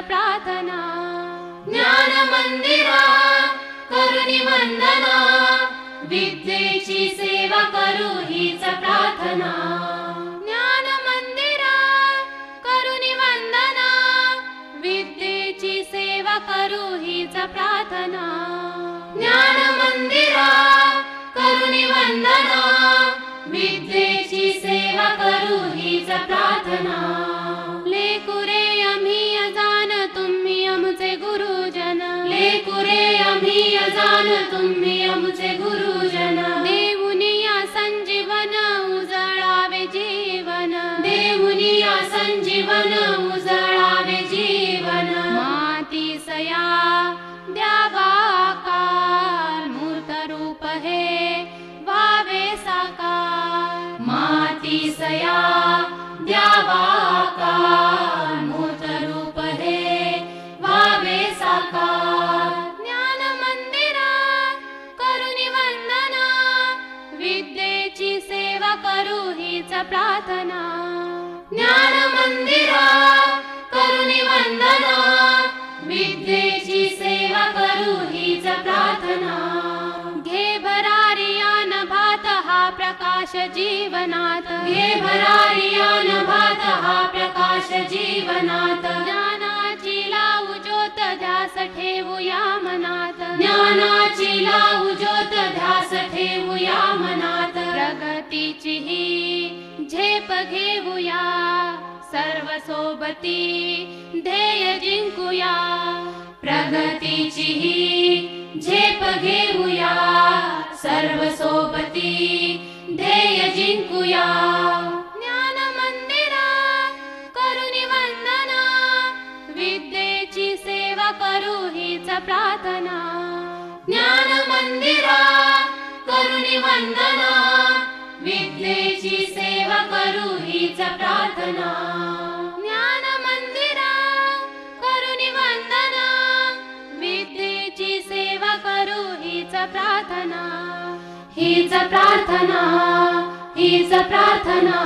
प्रार्थना। ज्ञानमन्दिरा करुणिवन्दना प्राना सेवा करु हि च प्रार्थना। ज्ञानमन्दिरा करुणिवन्दना विद्ये सेवा करु हि च प्रार्थना। ज्ञानमन्दिरा करुणिवन्दना विद्वेषी सेवा करु हि च प्रार्थना। तुम्ही आमचे गुरुजन. देऊनिया संजीवन उजळावे जीवन. देऊनिया संजीवन उजळावे जीवन. माती सया द्यावाकार मूर्त रूप हे वावे साकार. माती सया प्रार्थना. ज्ञान मंदिरा करुणी वंदना विद्येची सेवा करू हीच प्रार्थना. घे भरारियान भात हा प्रकाश जीवनात. घे भरारियान भात हा प्रकाश जीवनात. ज्ञानाची लावू ज्योत ध्यास ठेवूया मनात. ज्ञानाची लावू ज्योत ध्यास ठेवूया मनात. प्रगतीची ध्येय जिंकुया ही जिंकुया ज्ञान करुणी वंदना विद्येची सेवा करू हीच प्रार्थना। ज्ञान मंदिरा करुणी वंदना विद्येची सेवा करू हीच प्रार्थना. ज्ञान मंदिरा करुणी वंदना. विद्येची सेवा करू हीच प्रार्थना. हीच प्रार्थना हीच प्रार्थना.